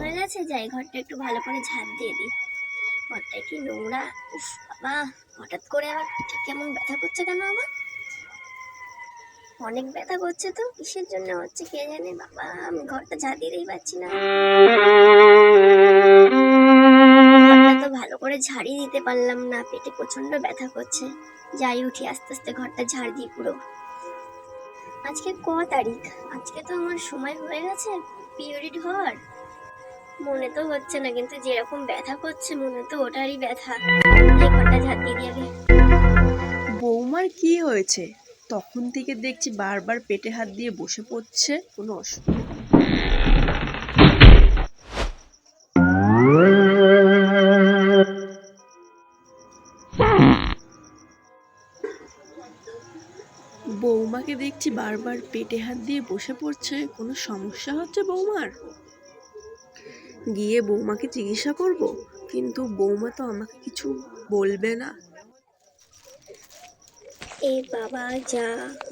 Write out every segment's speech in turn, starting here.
হয়ে গেছে, যাই ঘরটা একটু ভালো করে দিয়ে দিই। ঘরটা কি নোংরা? উফ বাবা, হঠাৎ করে পিঠে কেমন ব্যথা করছে কেন আমার? অনেক ব্যথা করছে তো, কিসের জন্য হচ্ছে কে জানে? বাবা, আমি ঘরটা দিতেই পারছি না। ঘরটা তো ভালো করে ঝাড়ি দিতে পারলাম না, পেটে প্রচণ্ড ব্যথা করছে। যাই উঠি আস্তে আস্তে ঘরটা ঝাড় দিই পুরো। আজকে ক তারিখ? আজকে তো আমার সময় হয়ে গেছে, পিরিয়ড হওয়ার। মনে তো হচ্ছে না, কিন্তু যেরকম ব্যথা করছে, মনে তো ওটারই ব্যথা। ঘরটা ঝাড় দিয়ে বৌমার কি হয়েছে? তখন থেকে দেখছি বারবার পেটে হাত দিয়ে বসে পড়ছে, কোনো বৌমাকে দেখছি বারবার পেটে হাত দিয়ে বসে পড়ছে, কোনো সমস্যা হচ্ছে বৌমার? গিয়ে বৌমাকে জিজ্ঞাসা করব কিন্তু বৌমা তো আমাকে কিছু বলবে না। এ বাবা যা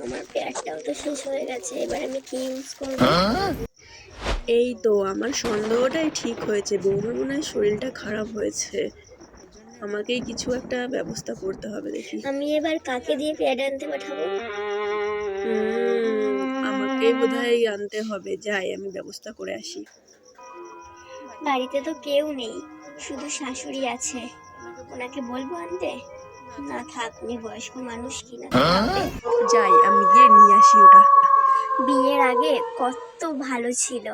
আমার পেটটাও তো শেষ হয়ে গেছে এবার আমি কি ইউজ করব? এই তো আমার সন্দেহটাই ঠিক হয়েছে বৌমার মনে হয় শরীরটা খারাপ হয়েছে। আমাকেই কিছু একটা ব্যবস্থা করতে হবে দেখি। আমি এবার কাকে দিয়ে প্যাড আনতে পাঠাবো? আমাকে বোধহয় আনতে হবে যাই আমি ব্যবস্থা করে আসি। বাড়িতে তো কেউ নেই শুধু শাশুড়ি আছে। ওনাকে বলব আনতে? না থাক উনি বয়স্ক মানুষ কিনা। যাই আমি গিয়ে নিয়ে আসি ওটা। বিয়ের আগে কত ভালো ছিল।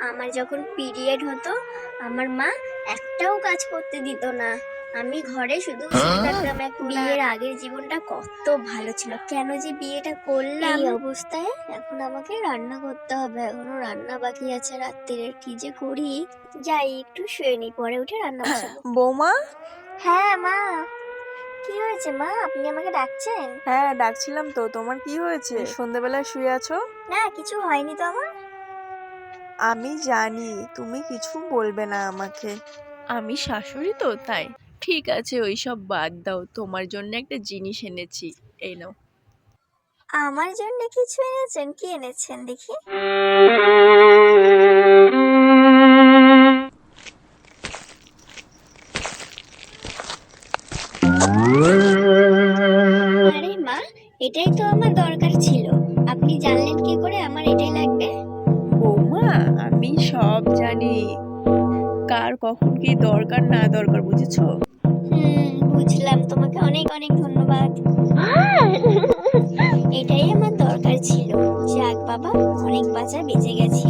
আমার যখন পিরিয়ড হতো আমার মা একটাও কাজ করতে দিত না। আমি ঘরে শুধু থাকতাম এক বিয়ের আগের জীবনটা কত ভালো ছিল। কেন যে বিয়েটা করলাম? এই অবস্থায় এখন আমাকে রান্না করতে হবে। এখনও রান্না বাকি আছে রাত্রিরের কি যে করি? যাই একটু শুয়ে নি পরে উঠে রান্না বৌমা? হ্যাঁ মা। কি হয়েছে মা? আপনি আমাকে ডাকছেন? হ্যাঁ ডাকছিলাম তো। তোমার কি হয়েছে? সন্ধেবেলায় শুয়ে আছো? না কিছু হয়নি তো আমার। আমি জানি। তুমি কিছু বলবে না আমাকে। আমি শাশুড়ি তো তাই। ঠিক আছে ওই সব বাদ দাও। তোমার জন্য একটা জিনিস এনেছি এই নাও। আমার জন্য কিছু এনেছেন? কি এনেছেন দেখি? আরে মা এটাই তো আমার দরকার ছিল। আপনি জানলেন কি করে আমার এটাই লাগবে? বৌমা আমি সব জানি। কার কখন কি দরকার না দরকার বুঝেছ? হুম বুঝলাম। তোমাকে অনেক অনেক ধন্যবাদ। এটাই আমার দরকার ছিল। যাক বাবা অনেক বাঁচা বেঁচে গেছি।